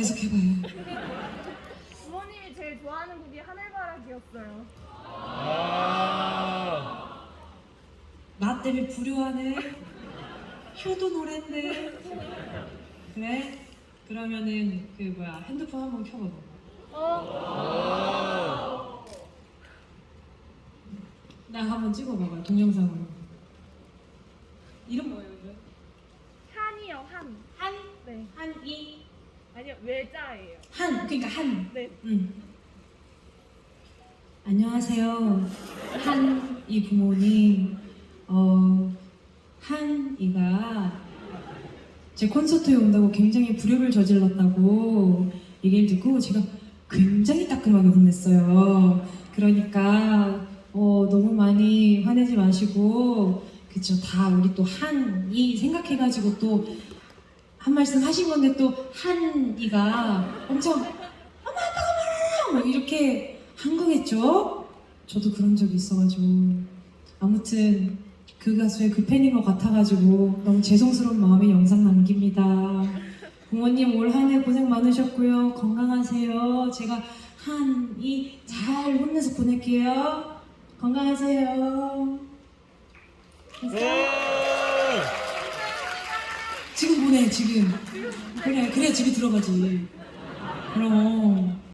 계속 해봐요. 부모님이 제일 좋아하는 곡이 하늘바라기였어요. 나 때문에 불효하네. 효도 노랜데. 그래? 그러면은 그 뭐야 핸드폰 한번 켜봐봐. 어? 나 한번 찍어봐봐 동영상으로. 이름 뭐예요 이름? 한이요, 한. 한 네. 한이 아니요, 외자예요. 한 그러니까 한. 네. 응. 안녕하세요. 한 이 부모님. 어, 한 이가 제 콘서트에 온다고 굉장히 불효를 저질렀다고 얘기를 듣고 제가 굉장히 따끔하게 혼냈어요. 그러니까 어, 너무 많이 화내지 마시고 그쵸 다 우리 또 한이 생각해가지고 또 한 말씀 하신 건데 또 한이가 엄청 엄마 아빠가 말아요 뭐 이렇게 한 거겠죠? 저도 그런 적이 있어가지고 아무튼 그 가수의 그 팬인 것 같아가지고 너무 죄송스러운 마음에 영상 남깁니다. 부모님 올 한 해 고생 많으셨고요. 건강하세요. 제가 한이 잘 혼내서 보낼게요. 건강하세요. 지금 보내 지금. 그래 그래 집에 들어가지. 그럼.